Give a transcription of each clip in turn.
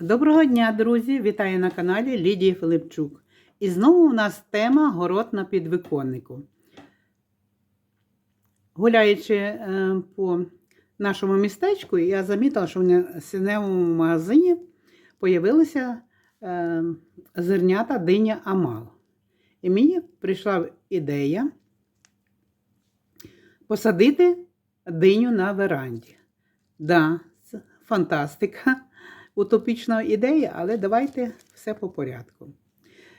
Доброго дня, друзі! Вітаю на каналі Лідії Филипчук. І знову у нас тема город на підвиконнику. Гуляючи е, по нашому містечку, я замітила, що в сіневому магазині появилися е, зернята диня Амал. І мені прийшла ідея посадити диню на веранді. Да, фантастика утопічна ідея, але давайте все по порядку.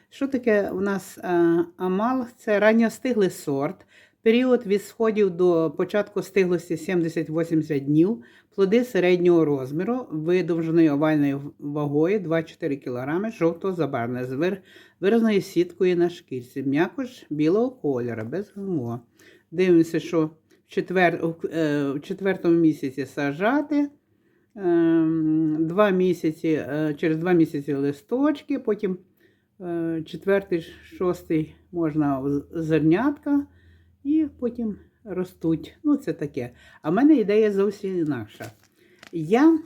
Що таке у нас а, амал? Це ранньостиглий сорт. Період від сходів до початку стиглості 70-80 днів, плоди середнього розміру, видовженої овальною вагою 2-4 кг, жовтого забарвлення з вир- виразною сіткою на шкірці, м'якош білого кольору, без ГМО. Дивимося, що в, четвер... е, в четвертому місяці сажати. Ем, Два місяці, е, через два місяці листочки, потім е, четвертий, шостий можна зернятка, і потім ростуть. Ну, це таке. А в мене ідея зовсім інакша. Я,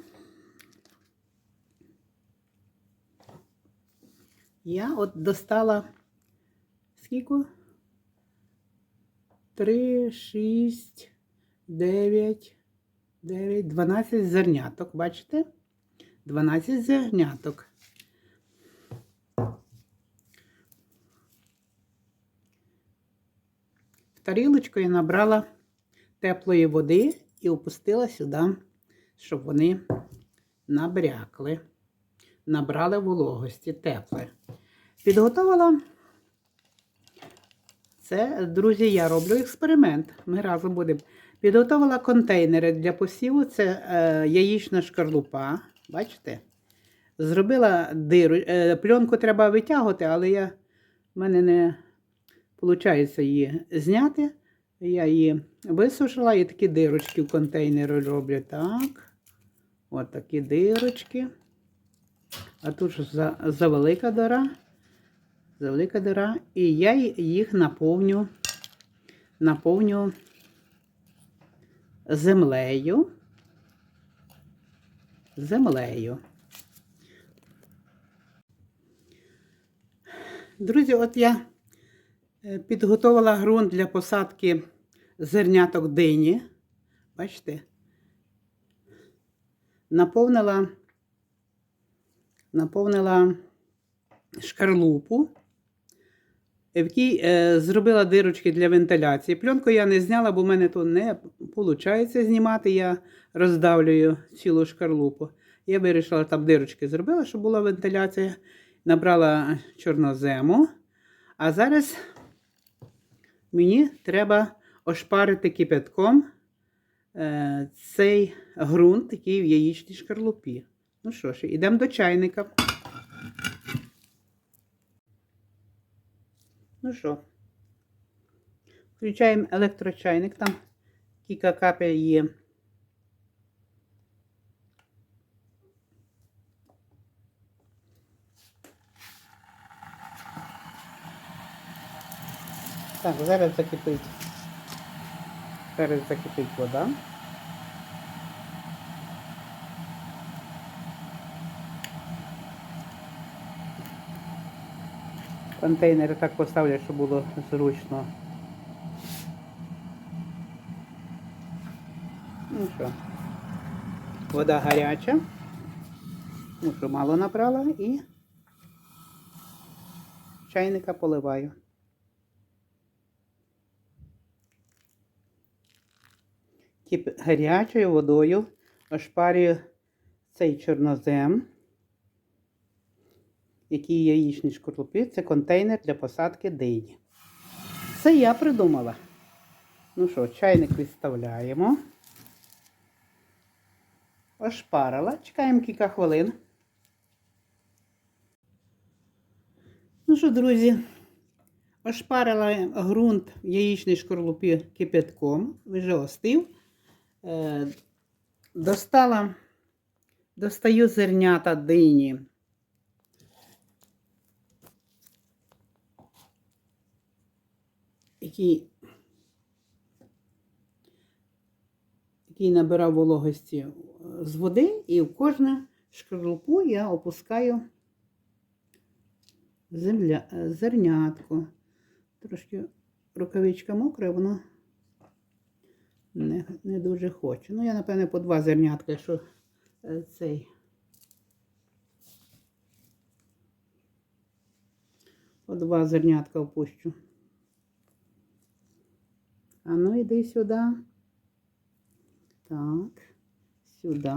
я от достала скільки? 3, 6, 9, 9, 12 зерняток, бачите? 12 зерняток. В тарілочку я набрала теплої води і опустила сюди, щоб вони набрякли, набрали вологості тепле. Підготувала це, друзі, я роблю експеримент. Ми разом будемо. Підготувала контейнери для посіву. Це е, яєчна шкарлупа. Бачите? Зробила диру. Е, пленку треба витягувати, але я, в мене не виходить її зняти. Я її висушила і такі дирочки в контейнері роблю. Так. От такі дирочки. А тут ж за, за велика дора. Завелика дира. І я їх наповню, наповню землею. Землею. Друзі, от я е, підготувала ґрунт для посадки зерняток дині. Бачите? Наповнила, наповнила шкарлупу в якій е, зробила дирочки для вентиляції. Пленку я не зняла, бо в мене то не виходить знімати. Я роздавлюю цілу шкарлупу. Я вирішила там дирочки зробила, щоб була вентиляція. Набрала чорнозему. А зараз мені треба ошпарити кипятком е, цей ґрунт, який в яєчній шкарлупі. Ну що ж, йдемо до чайника. Ну що, включаємо електрочайник, там кілька капель є. Так, зараз закипить. Зараз закипить вода. Контейнери так поставлю, щоб було зручно. Ну що, вода гаряча. Ну що, мало набрала і чайника поливаю. Гарячою водою ошпарюю цей чорнозем які яєчні шкарлупи, це контейнер для посадки дині. Це я придумала. Ну що, чайник відставляємо. Ошпарила. Чекаємо кілька хвилин. Ну що, друзі, ошпарила ґрунт в яєчній шкарлупі кипятком, вже остив. Е, достала, достаю зернята дині. Який, який набирав вологості з води, і в кожне шкарлупу я опускаю земля, зернятко. Трошки рукавичка мокра, воно не, не дуже хоче. Ну, я, напевне, по два зернятка, якщо е, цей. По два зернятка впущу. А ну йди сюди. Так, сюди.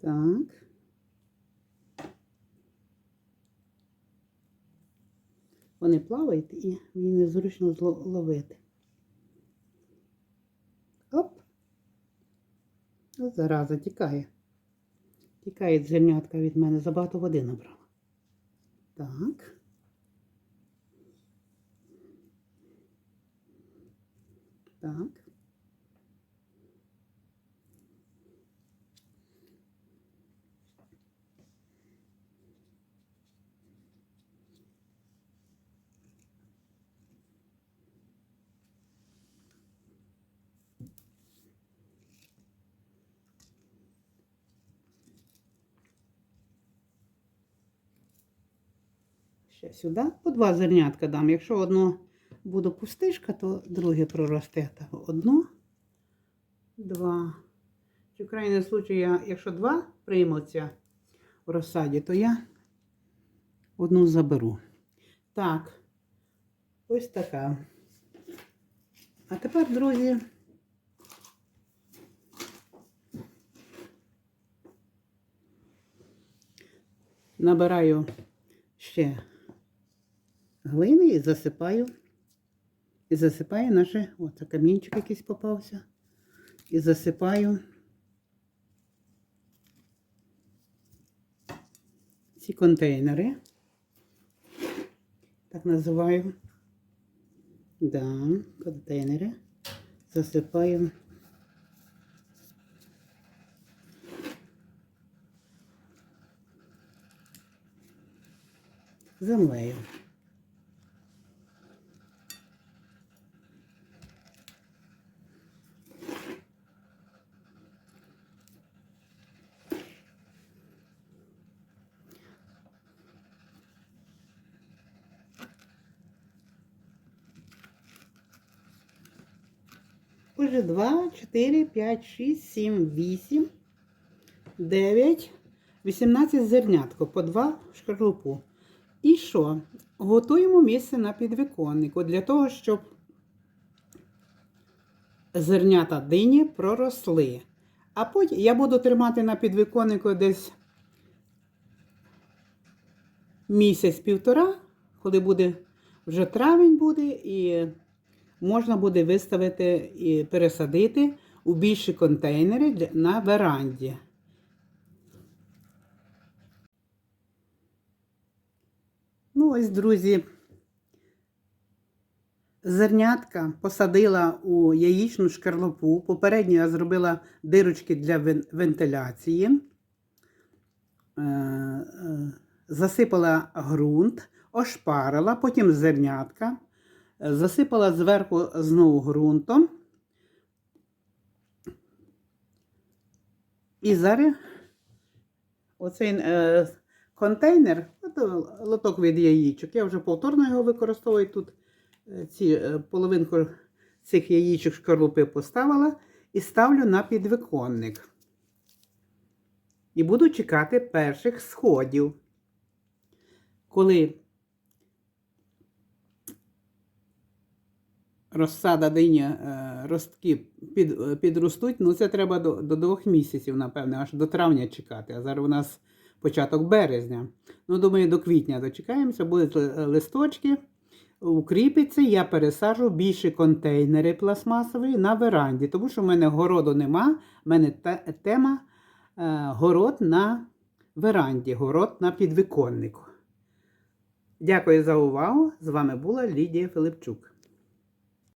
Так. Вони плавають і мені незручно зло- О, зараза, тікає. Тікає зернятка від мене, забагато води набрала. Так. Так. Ще сюди по два зернятка дам. Якщо одно буде пустишка, то друге проросте. Так, одно, два. В крайньому случаю, я, якщо два приймуться в розсаді, то я одну заберу. Так, ось така. А тепер, друзі, набираю ще глини і засипаю. І засипаю наше, о, це камінчик якийсь попався. І засипаю ці контейнери. Так називаю. Да, контейнери. Засипаю. Землею. Отже, 2, 4, 5, 6, 7, 8, 9, 18 зернятко по 2 шкарлупу. І що? Готуємо місце на підвіконнику для того, щоб зернята дині проросли. А потім я буду тримати на підвіконнику десь місяць-півтора, коли буде вже травень буде, і можна буде виставити і пересадити у більші контейнери на веранді. Ну, ось, друзі, зернятка посадила у яєчну шкарлупу. Попередньо я зробила дирочки для вентиляції. Е, е, Засипала ґрунт, ошпарила, потім зернятка, засипала зверху знову ґрунтом. І зараз оцей е, контейнер, лоток від яєчок. Я вже повторно його використовую тут. е, Ці е, половинку цих яєчок шкарлупи поставила і ставлю на підвиконник. І буду чекати перших сходів. Коли розсада диня е, ростки під, е, підростуть, ну це треба до, до двох місяців, напевне, аж до травня чекати. А зараз у нас початок березня. Ну, думаю, до квітня дочекаємося, будуть листочки. Укріпиться, я пересаджу більші контейнери пластмасові на веранді, тому що в мене городу нема. в мене тема е, город на веранді, город на підвіконнику. Дякую за увагу. З вами була Лідія Филипчук.